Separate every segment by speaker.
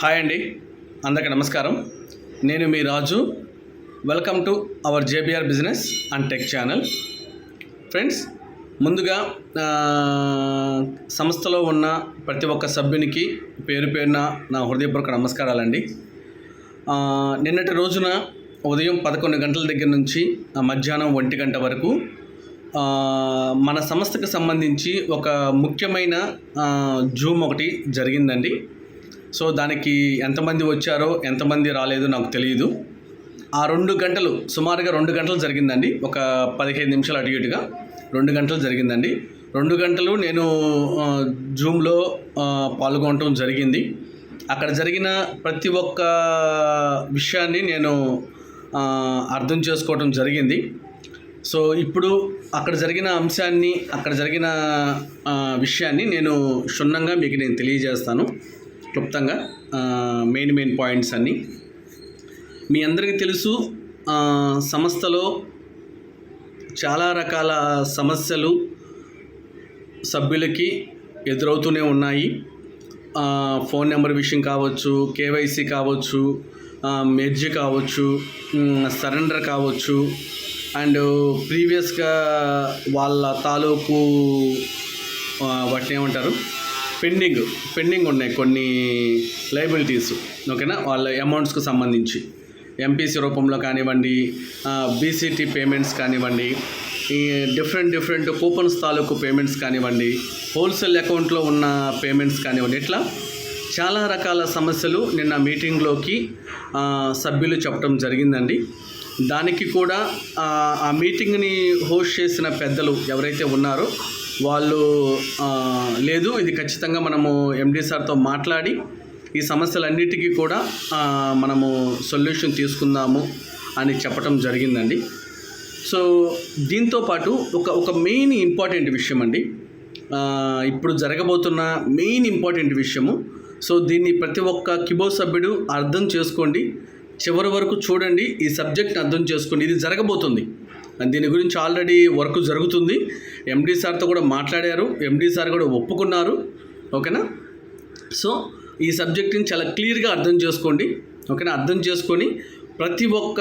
Speaker 1: Hi అండి. అందరికీ నమస్కారం. నేను మీ Raju. Welcome to our JBR business and tech channel friends ముందుగా సంస్థలో ఉన్న ప్రతి ఒక్క సభ్యునికి పేరు పేరున నా హృదయపూర్వక నమస్కారాలండి. నిన్నటి రోజున ఉదయం పదకొండు గంటల దగ్గర నుంచి మధ్యాహ్నం ఒంటి గంట వరకు మన సంస్థకు సంబంధించి ఒక ముఖ్యమైన జూమ్ ఒకటి జరిగిందండి. సో దానికి ఎంతమంది వచ్చారో ఎంతమంది రాలేదో నాకు తెలియదు. ఆ రెండు గంటలు సుమారుగా రెండు గంటలు జరిగిందండి. ఒక పదిహేను నిమిషాలు అటు ఇటుగా రెండు గంటలు జరిగిందండి. రెండు గంటలు నేను జూమ్లో పాల్గొనటం జరిగింది. అక్కడ జరిగిన ప్రతి ఒక్క విషయాన్ని నేను అర్థం చేసుకోవటం జరిగింది. సో ఇప్పుడు అక్కడ జరిగిన అంశాన్ని అక్కడ జరిగిన విషయాన్ని నేను క్షుణ్ణంగా మీకు నేను తెలియజేస్తాను. క్లుప్తంగా మెయిన్ మెయిన్ పాయింట్స్ అన్నీ. మీ అందరికీ తెలుసు సంస్థలో చాలా రకాల సమస్యలు సభ్యులకి ఎదురవుతూనే ఉన్నాయి. ఫోన్ నెంబర్ విషయం కావచ్చు కేవైసీ కావచ్చు మెర్జ్ కావచ్చు సరెండర్ కావచ్చు అండ్ ప్రీవియస్గా వాళ్ళ తాలూకు ఆ, వాటిని ఏమంటారు? పెండింగ్ పెండింగ్ ఉన్నాయి కొన్ని లైబిలిటీస్ ఓకేనా? వాళ్ళ అమౌంట్స్కి సంబంధించి. ఎంపీసీ రూపంలో కానివ్వండి బీసీటీ పేమెంట్స్ కానివ్వండి ఈ డిఫరెంట్ డిఫరెంట్ కూపన్స్ తాలూకు పేమెంట్స్ కానివ్వండి హోల్సేల్ అకౌంట్లో ఉన్న పేమెంట్స్ కానివ్వండి ఇట్లా చాలా రకాల సమస్యలు నిన్న మీటింగ్లోకి సభ్యులు చెప్పడం జరిగిందండి. దానికి కూడా ఆ మీటింగ్ని హోస్ట్ చేసిన పెద్దలు ఎవరైతే ఉన్నారో వాళ్ళు లేదు ఇది ఖచ్చితంగా మనము ఎండి సార్తో మాట్లాడి ఈ సమస్యలన్నిటికీ కూడా మనము సొల్యూషన్ తీసుకుందాము అని చెప్పటం జరిగిందండి. సో దీంతో పాటు ఒక ఒక మెయిన్ ఇంపార్టెంట్ విషయం అండి. ఇప్పుడు జరగబోతున్న మెయిన్ ఇంపార్టెంట్ విషయము. సో దీన్ని ప్రతి ఒక్క కిబో సభ్యుడు అర్థం చేసుకోండి. చివరి వరకు చూడండి ఈ సబ్జెక్ట్ని అర్థం చేసుకోండి. ఇది జరగబోతుంది. దీని గురించి ఆల్రెడీ వర్క్ జరుగుతుంది. ఎండీ సార్తో కూడా మాట్లాడారు. ఎండీ సార్ కూడా ఒప్పుకున్నారు. ఓకేనా? సో ఈ సబ్జెక్ట్ని చాలా క్లియర్గా అర్థం చేసుకోండి. ఓకేనా? అర్థం చేసుకొని ప్రతి ఒక్క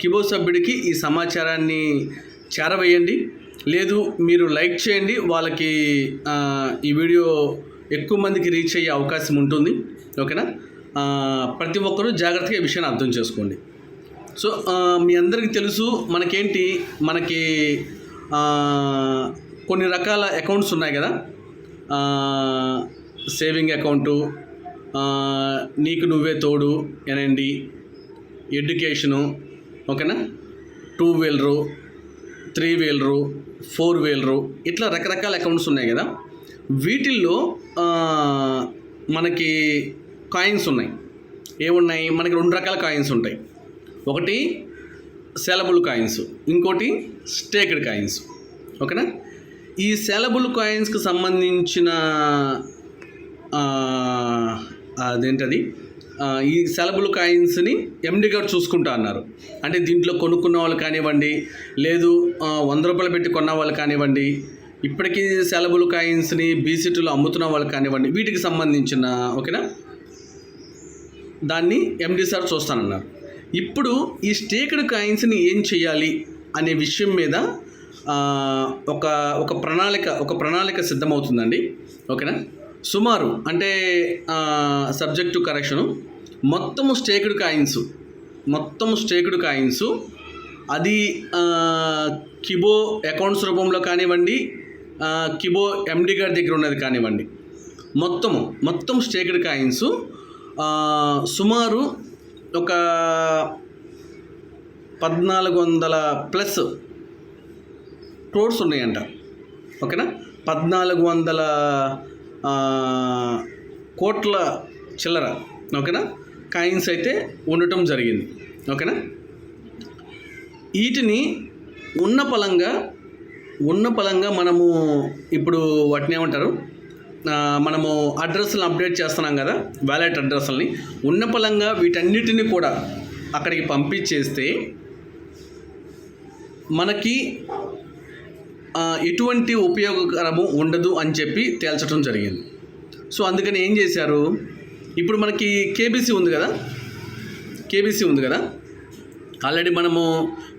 Speaker 1: కిబో సభ్యుడికి ఈ సమాచారాన్ని చేరవేయండి. లేదు మీరు లైక్ చేయండి. వాళ్ళకి ఈ వీడియో ఎక్కువ మందికి రీచ్ అయ్యే అవకాశం ఉంటుంది. ఓకేనా? ప్రతి ఒక్కరూ జాగ్రత్తగా ఈ విషయాన్ని అర్థం చేసుకోండి. సో మీ అందరికీ తెలుసు మనకేంటి? మనకి కొన్ని రకాల అకౌంట్స్ ఉన్నాయి కదా? సేవింగ్ అకౌంటు నీకు నువ్వే తోడు ఎనండి ఎడ్యుకేషను ఓకేనా? Two wheeler three wheeler four wheeler ఇట్లా రకరకాల అకౌంట్స్ ఉన్నాయి కదా? వీటిల్లో మనకి కాయిన్స్ ఉన్నాయి. ఏమున్నాయి? మనకి రెండు రకాల కాయిన్స్ ఉంటాయి. ఒకటి సెలబుల్ కాయిన్స్ ఇంకోటి స్టేక్డ్ కాయిన్స్. ఓకేనా? ఈ సెలబుల్ కాయిన్స్కి సంబంధించిన అదేంటది? ఈ సెలబుల్ కాయిన్స్ని ఎండి గారు చూసుకుంటా అన్నారు. అంటే దీంట్లో కొనుక్కున్న వాళ్ళు కానివ్వండి లేదు వంద రూపాయలు పెట్టి కొన్న వాళ్ళు కానివ్వండి ఇప్పటికీ సెలబుల్ కాయిన్స్ని బీసీటీలో అమ్ముతున్న వాళ్ళు కానివ్వండి వీటికి సంబంధించిన ఓకేనా? దాన్ని ఎండి సార్ చూస్తానన్నారు. ఇప్పుడు ఈ స్టేక్డ్ కాయిన్స్ని ఏం చేయాలి అనే విషయం మీద ఒక ఒక ప్రణాళిక ఒక ప్రణాళిక సిద్ధమవుతుందండి. ఓకేనా? సుమారు అంటే సబ్జెక్టు కరెక్షను మొత్తము స్టేక్డ్ కాయిన్స్ మొత్తము స్టేక్డ్ కాయిన్స్ అది కిబో అకౌంట్స్ రూపంలో కానివ్వండి కిబో ఎండి గారి దగ్గర ఉన్నది కానివ్వండి. మొత్తము మొత్తం స్టేక్డ్ కాయిన్స్ సుమారు ఒక పద్నాలుగు వందల ప్లస్ క్రోడ్స్ ఉన్నాయంట. ఓకేనా? పద్నాలుగు వందల కోట్ల చిల్లర. ఓకేనా? కాయిన్స్ అయితే ఉండటం జరిగింది. ఓకేనా? వీటిని ఉన్న పలంగా ఉన్న పలంగా మనము ఇప్పుడు వాటిని ఏమంటారు? మనము అడ్రస్లను అప్డేట్ చేస్తున్నాం కదా వ్యాలెట్ అడ్రస్లని. ఉన్న పలంగా వీటన్నిటిని కూడా అక్కడికి పంపించేస్తే మనకి ఎటువంటి ఉపయోగకరము ఉండదు అని చెప్పి తేల్చడం జరిగింది. సో అందుకని ఏం చేశారు? ఇప్పుడు మనకి కేబీసీ ఉంది కదా? కేబీసీ ఉంది కదా? ఆల్రెడీ మనము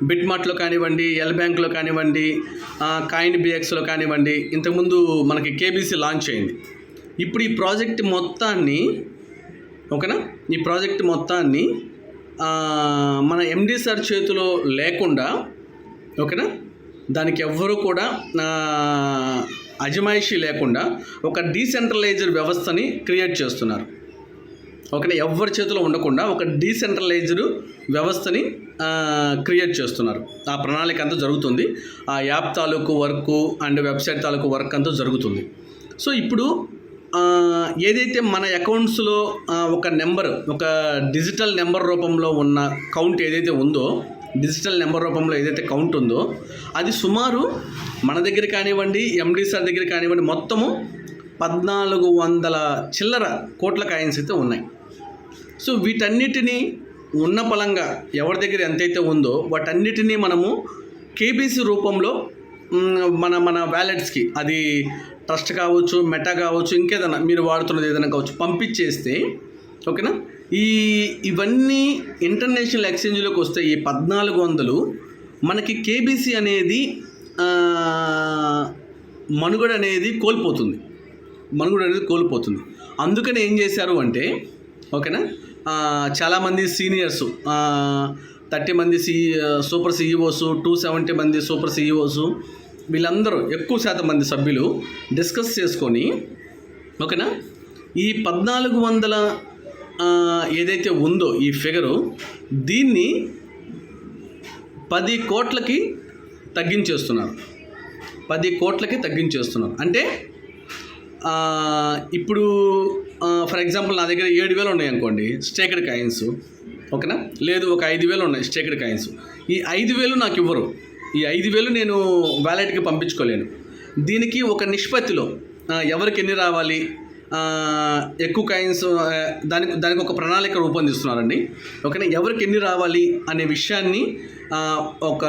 Speaker 1: బిట్ మార్ట్లో కానివ్వండి ఎల్ బ్యాంక్లో కానివ్వండి కాయిన్ బిఎక్స్లో కానివ్వండి ఇంతకుముందు మనకి కేబీసీ లాంచ్ అయింది. ఇప్పుడు ఈ ప్రాజెక్ట్ మొత్తాన్ని ఓకేనా? ఈ ప్రాజెక్ట్ మొత్తాన్ని మన ఎండి సార్ చేతిలో లేకుండా ఓకేనా? దానికి ఎవ్వరూ కూడా ఆ, అజమాయిషీ లేకుండా ఒక డీసెంట్రలైజ్డ్ వ్యవస్థని క్రియేట్ చేస్తున్నారు. ఓకేనా ఎవరి చేతిలో ఉండకుండా ఒక డీసెంట్రలైజ్డ్ వ్యవస్థని క్రియేట్ చేస్తున్నారు. ఆ ప్రణాళిక అంతా జరుగుతుంది. ఆ యాప్ తాలూకు వర్క్ అండ్ వెబ్సైట్ తాలూకు వర్క్ అంతా జరుగుతుంది. సో ఇప్పుడు ఏదైతే మన అకౌంట్స్లో ఒక నెంబర్ ఒక డిజిటల్ నెంబర్ రూపంలో ఉన్న కౌంట్ ఏదైతే ఉందో డిజిటల్ నెంబర్ రూపంలో ఏదైతే కౌంట్ ఉందో అది సుమారు మన దగ్గర కానివ్వండి ఎండి సార్ దగ్గర కానివ్వండి మొత్తము పద్నాలుగు వందల చిల్లర కోట్ల కాయిన్స్ అయితే ఉన్నాయి. సో వీటన్నిటినీ ఉన్న పలంగా ఎవరి దగ్గర ఎంతైతే ఉందో వాటన్నిటినీ మనము కేబీసీ రూపంలో మన మన వ్యాలెట్స్కి అది ట్రస్ట్ కావచ్చు మెటా కావచ్చు ఇంకేదైనా మీరు వాడుతున్నది ఏదైనా కావచ్చు పంపించేస్తే ఓకేనా? ఈ ఇవన్నీ ఇంటర్నేషనల్ ఎక్స్చేంజ్లోకి వస్తే ఈ పద్నాలుగు వందలు మనకి కేబీసీ అనేది మనుగడ అనేది కోల్పోతుంది. మనుగడ అనేది కోల్పోతుంది. అందుకని ఏం చేశారు అంటే ఓకేనా? చాలామంది సీనియర్స్ థర్టీ మంది C super CEOs two seventy మంది సూపర్ సీఈఓస్ వీళ్ళందరూ ఎక్కువ శాతం మంది సభ్యులు డిస్కస్ చేసుకొని ఓకేనా? ఈ పద్నాలుగు వందల ఏదైతే ఉందో ఈ ఫిగరు దీన్ని పది కోట్లకి తగ్గించేస్తున్నారు. పది కోట్లకి తగ్గించేస్తున్నారు. అంటే ఇప్పుడు ఫర్ ఎగ్జాంపుల్ నా దగ్గర ఏడు వేలు ఉన్నాయి అనుకోండి స్టేక్డ్ కాయిన్స్ ఓకేనా? లేదు ఒక ఐదు వేలు ఉన్నాయి స్టేక్డ్ కాయిన్స్ ఈ ఐదు వేలు నాకు ఇవ్వరు. ఈ ఐదు వేలు నేను వ్యాలెట్కి పంపించుకోలేను. దీనికి ఒక నిష్పత్తిలో ఎవరికి ఎన్ని రావాలి? ఎక్కువ కాయిన్స్ దానికి దానికి ఒక ప్రణాళిక రూపొందిస్తున్నారండి. ఓకేనా? ఎవరికి ఎన్ని రావాలి అనే విషయాన్ని ఒక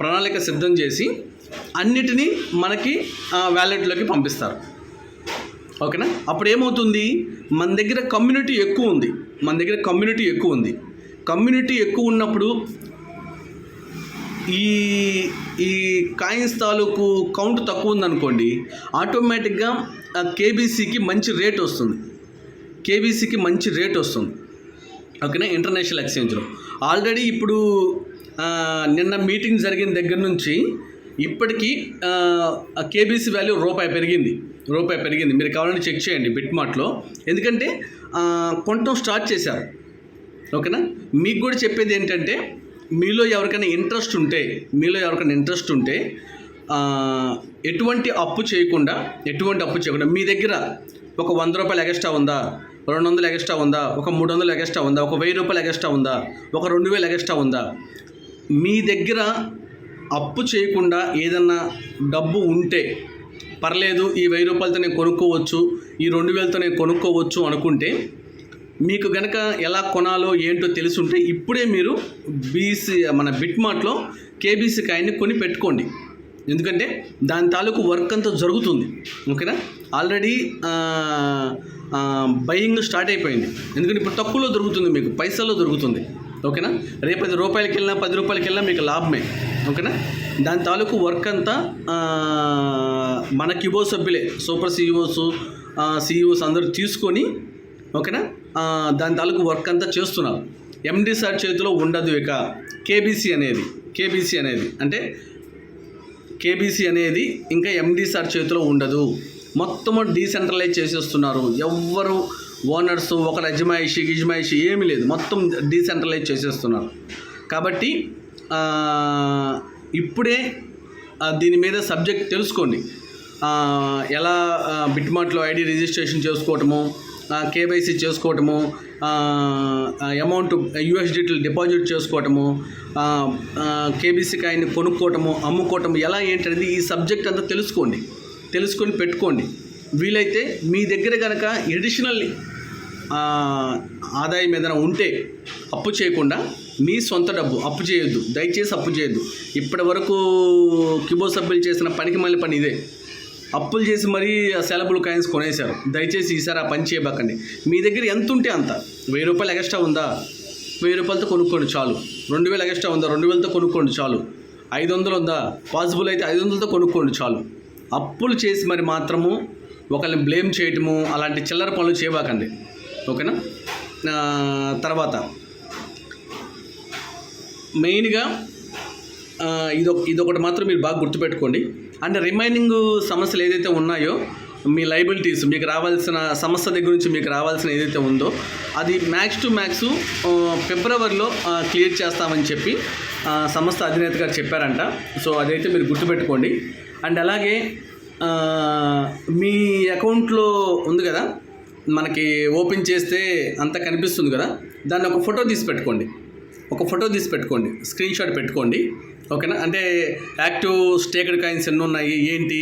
Speaker 1: ప్రణాళిక సిద్ధం చేసి అన్నిటినీ మనకి వ్యాలెట్లోకి పంపిస్తారు. ఓకేనా? అప్పుడు ఏమవుతుంది మన దగ్గర కమ్యూనిటీ ఎక్కువ ఉంది. మన దగ్గర కమ్యూనిటీ ఎక్కువ ఉంది. కమ్యూనిటీ ఎక్కువ ఉన్నప్పుడు ఈ ఈ కాయిన్స్ తాలూకు కౌంట్ తక్కువ ఉందనుకోండి ఆటోమేటిక్గా కేబీసీకి మంచి రేట్ వస్తుంది. కేబీసీకి మంచి రేట్ వస్తుంది. ఓకేనా? ఇంటర్నేషనల్ ఎక్స్చేంజ్లో. ఆల్రెడీ ఇప్పుడు నిన్న మీటింగ్ జరిగిన దగ్గర నుంచి ఇప్పటికీ కేబీసీ వాల్యూ రూపాయి పెరిగింది. రూపాయి పెరిగింది. మీరు కావాలంటే చెక్ చేయండి బిట్మార్ట్లో ఎందుకంటే ఆ, కొనటం స్టార్ట్ చేశారు. ఓకేనా? మీకు కూడా చెప్పేది ఏంటంటే మీలో ఎవరికైనా ఇంట్రెస్ట్ ఉంటే మీలో ఎవరికైనా ఇంట్రెస్ట్ ఉంటే ఎటువంటి అప్పు చేయకుండా ఎటువంటి అప్పు చేయకుండా మీ దగ్గర ఒక వంద రూపాయలు ఎగస్ట్రా ఉందా? రెండు వందలు ఎగస్ట్రా ఉందా? ఒక మూడు వందలు ఎగస్ట్రా ఉందా? ఒక వెయ్యి రూపాయలు ఎగస్ట్రా ఉందా? ఒక రెండు వేలు ఎగస్ట్రా ఉందా? మీ దగ్గర అప్పు చేయకుండా ఏదన్నా డబ్బు ఉంటే పర్లేదు ఈ వెయ్యి రూపాయలతో నేను కొనుక్కోవచ్చు ఈ రెండు వేలతో నేను కొనుక్కోవచ్చు అనుకుంటే మీకు గనక ఎలా కొనాలో ఏంటో తెలుసుంటే ఇప్పుడే మీరు బీసీ మన బిట్మార్ట్లో కేబీసీ కాయన్ని కొని పెట్టుకోండి. ఎందుకంటే దాని తాలూకు వర్క్ అంతా జరుగుతుంది. ఓకేనా? ఆల్రెడీ బయింగ్ స్టార్ట్ అయిపోయింది. ఎందుకంటే ఇప్పుడు తక్కువలో దొరుకుతుంది మీకు పైసల్లో దొరుకుతుంది. ఓకేనా? రేపు అది రూపాయలకి వెళ్ళినా పది రూపాయలకి వెళ్ళినా మీకు లాభమే. ఓకేనా? దాని తాలూకు వర్క్ అంతా మన కిబో సభ్యులే సూపర్ సీఈఓస్ సీఈఓస్ అందరూ తీసుకొని ఓకేనా? దాని తాలూకు వర్క్ అంతా చేస్తున్నారు. ఎండి సార్ చేతిలో ఉండదు ఇక. కేబీసీ అనేది కేబీసీ అనేది. అంటే కేబీసీ అనేది ఇంకా ఎండి సార్ చేతిలో ఉండదు. మొత్తము డీసెంట్రలైజ్ చేసేస్తున్నారు. ఎవ్వరు ఓనర్స్ ఒకరు అజమాయిషి గిజమాయిషి ఏమీ లేదు. మొత్తం డీసెంట్రలైజ్ చేసేస్తున్నారు. కాబట్టి ఇప్పుడే దీని మీద సబ్జెక్ట్ తెలుసుకోండి. ఎలా బిట్మార్ట్లో ఐడి రిజిస్ట్రేషన్ చేసుకోవటము కేవైసీ చేసుకోవటము అమౌంట్ యూఎస్డిటీలు డిపాజిట్ చేసుకోవటము కేబీసీ కాయిన్ కొనుక్కోవటము అమ్ముకోవటము ఎలా ఏంటనేది ఈ సబ్జెక్ట్ అంతా తెలుసుకోండి. తెలుసుకొని పెట్టుకోండి. వీలైతే మీ దగ్గర కనుక ఎడిషనల్ ఆదాయం ఏదైనా ఉంటే అప్పు చేయకుండా మీ సొంత డబ్బు అప్పు చేయొద్దు. దయచేసి అప్పు చేయొద్దు. ఇప్పటి వరకు కిబో సభ్యులు చేసిన పనికి మళ్ళీ పని ఇదే. అప్పులు చేసి మరీ సెలబులు కాయిన్స్ కొనేశారు. దయచేసి ఈసారి ఆ పని చేయబాకండి. మీ దగ్గర ఎంత ఉంటే అంత. వెయ్యి రూపాయలు ఎక్స్ట్రా ఉందా? వెయ్యి రూపాయలతో కొనుక్కోండి చాలు. రెండు వేలు ఎక్స్ట్రా ఉందా? రెండు వేలతో కొనుక్కోండి చాలు. ఐదు వందలు ఉందా? పాసిబుల్ అయితే ఐదు వందలతో కొనుక్కోండి చాలు. అప్పులు చేసి మరి మాత్రము ఒకరిని బ్లేమ్ చేయటము అలాంటి చిల్లర పనులు చేయబాకండి. ఓకేనా? తర్వాత మెయిన్గా ఇదొక ఇదొకటి మాత్రం మీరు బాగా గుర్తుపెట్టుకోండి. అండ్ రిమైనింగ్ సమస్యలు ఏదైతే ఉన్నాయో మీ లైబిలిటీస్ మీకు రావాల్సిన సమస్య దగ్గర నుంచి మీకు రావాల్సిన ఏదైతే ఉందో అది మ్యాక్స్ టు మ్యాక్స్ ఫిబ్రవరిలో క్లియర్ చేస్తామని చెప్పి సంస్థ అధినేత గారు చెప్పారంట. సో అదైతే మీరు గుర్తుపెట్టుకోండి. అండ్ అలాగే మీ అకౌంట్లో ఉంది కదా? మనకి ఓపెన్ చేస్తే అంతా కనిపిస్తుంది కదా? దాన్ని ఒక ఫోటో తీసి పెట్టుకోండి. ఒక ఫోటో తీసి పెట్టుకోండి స్క్రీన్ షాట్ పెట్టుకోండి ఓకేనా? అంటే యాక్టివ్ స్టేకడ్ కాయిన్స్ ఎన్ని ఉన్నాయి ఏంటి?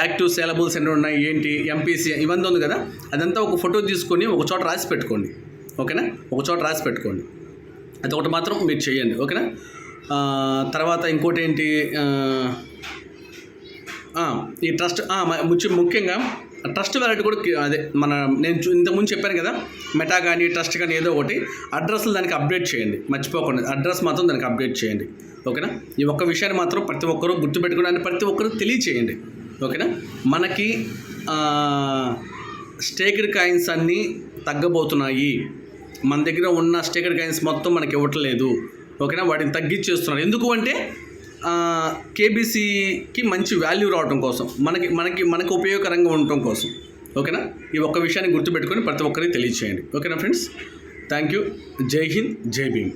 Speaker 1: యాక్టివ్ సేలబుల్స్ ఎన్ని ఉన్నాయి ఏంటి? ఎంపీసీ ఇవన్నీ ఉంది కదా? అదంతా ఒక ఫోటో తీసుకొని ఒక చోట రాసి పెట్టుకోండి ఓకేనా? ఒక చోట రాసి పెట్టుకోండి. అది ఒకటి మాత్రం మీరు చేయండి ఓకేనా? తర్వాత ఇంకోటి ఏంటి? ఈ ట్రస్ట్ ముఖ్యంగా ట్రస్ట్ వ్యాలెట్ కూడా అదే మన నేను ఇంతకుముందు చెప్పాను కదా మెటా కానీ ట్రస్ట్ కానీ ఏదో ఒకటి అడ్రస్లు దానికి అప్డేట్ చేయండి మర్చిపోకుండా అడ్రస్ మాత్రం దానికి అప్డేట్ చేయండి ఓకేనా? ఈ ఒక్క విషయాన్ని మాత్రం ప్రతి ఒక్కరూ గుర్తుపెట్టుకోవడానికి ప్రతి ఒక్కరూ తెలియచేయండి ఓకేనా? మనకి స్టేక్డ్ కాయిన్స్ అన్నీ తగ్గబోతున్నాయి. మన దగ్గర ఉన్న స్టేకెడ్ కాయిన్స్ మొత్తం మనకి ఇవ్వట్లేదు ఓకేనా? వాటిని తగ్గించేస్తున్నారు. ఎందుకు అంటే కేబీసీకి మంచి వాల్యూ రావడం కోసం మనకి మనకి మనకు ఉపయోగకరంగా ఉండటం కోసం. ఓకేనా? ఈ ఒక్క విషయాన్ని గుర్తుపెట్టుకొని ప్రతి ఒక్కరికి తెలియచేయండి. ఓకేనా ఫ్రెండ్స్? థ్యాంక్ యూ జై హింద్ జై భీమ్.